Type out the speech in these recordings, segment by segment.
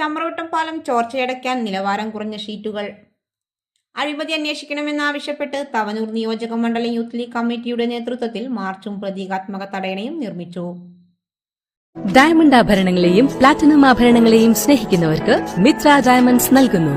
ചമ്രവട്ടം പാലം ചോർച്ചയടയ്ക്കാൻ നിലവാരം കുറഞ്ഞ ഷീറ്റുകൾ. അഴിമതി അന്വേഷിക്കണമെന്നാവശ്യപ്പെട്ട് തവനൂർ നിയോജക മണ്ഡലം യൂത്ത് ലീഗ് കമ്മിറ്റിയുടെ നേതൃത്വത്തിൽ മാർച്ചും പ്രതീകാത്മക തടയണയും നിർമ്മിച്ചു. ഡയമണ്ട് ആഭരണങ്ങളെയും പ്ലാറ്റിനം ആഭരണങ്ങളെയും സ്നേഹിക്കുന്നവർക്ക് മിത്ര ഡയമണ്ട്സ് നൽകുന്നു.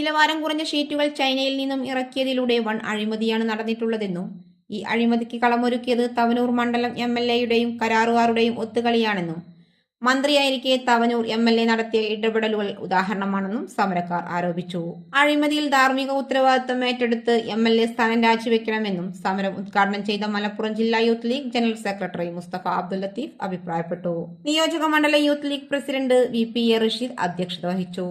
നിലവാരം കുറഞ്ഞ ഷീറ്റുകൾ ചൈനയിൽ നിന്നും ഇറക്കിയതിലൂടെ വൺ അഴിമതിയാണ് നടന്നിട്ടുള്ളതെന്നും ഈ അഴിമതിക്ക് കളമൊരുക്കിയത് തവനൂർ മണ്ഡലം എം എൽ എയുടെയും കരാറുകാരുടെയും ഒത്തുകളിയാണെന്നും മന്ത്രിയായിരിക്കെ തവനൂർ എം എൽ എ നടത്തിയ ഇടപെടലുകൾ ഉദാഹരണമാണെന്നും സമരക്കാർ ആരോപിച്ചു. അഴിമതിയിൽ ധാർമ്മിക ഉത്തരവാദിത്വം ഏറ്റെടുത്ത് എം എൽ എ സ്ഥാനം രാജിവെക്കണമെന്നും സമരം ഉദ്ഘാടനം ചെയ്ത മലപ്പുറം ജില്ലാ youth league general secretary Mustafa Abdul Latheef അഭിപ്രായപ്പെട്ടു. നിയോജക മണ്ഡല youth league president V P A Rasheed അധ്യക്ഷത വഹിച്ചു.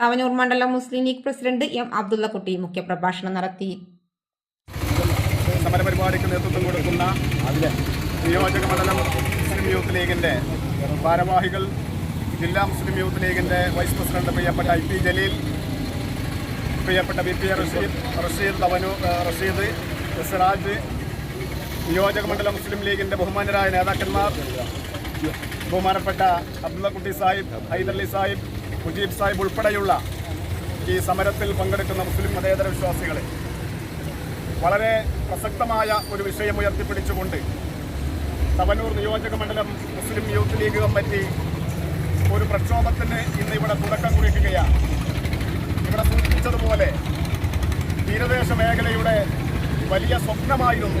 തവനൂർ മണ്ഡലം Muslim league president M Abdullakutty മുഖ്യപ്രഭാഷണം നടത്തി. സമരപരിപാടിക്ക് നേതൃത്വം കൊടുക്കുന്ന നിയോജക മണ്ഡലം മുസ്ലിം യൂത്ത് ലീഗിന്റെ ഭാരവാഹികൾ ജില്ലാ മുസ്ലിം യൂത്ത് ലീഗിന്റെ വൈസ് പ്രസിഡന്റ് പ്രിയപ്പെട്ട ഐ പി ജലീൽ പ്രിയപ്പെട്ട V P A Rasheed Rasheed തവനു Rasheed Siraj നിയോജക മണ്ഡലം മുസ്ലിം ലീഗിന്റെ ബഹുമാനരായ നേതാക്കന്മാർ ബഹുമാനപ്പെട്ട അബ്ദുള്ളക്കുട്ടി സാഹിബ് ഹൈദർലി സാഹിബ് മുജീബ് സാഹിബ് ഉൾപ്പെടെയുള്ള ഈ സമരത്തിൽ പങ്കെടുക്കുന്ന മുസ്ലിം മതേതര വിശ്വാസികളെ വളരെ പ്രസക്തമായ ഒരു വിഷയം ഉയർത്തിപ്പിടിച്ചുകൊണ്ട് തവനൂർ നിയോജക മണ്ഡലം മുസ്ലിം യൂത്ത് ലീഗ് കമ്മിറ്റി ഒരു പ്രക്ഷോഭത്തിന് ഇന്ന് ഇവിടെ തുടക്കം കുറിക്കുകയാണ്. ഇവിടെ സൂചിപ്പിച്ചതുപോലെ തീരദേശ മേഖലയുടെ വലിയ സ്വപ്നമായിരുന്നു.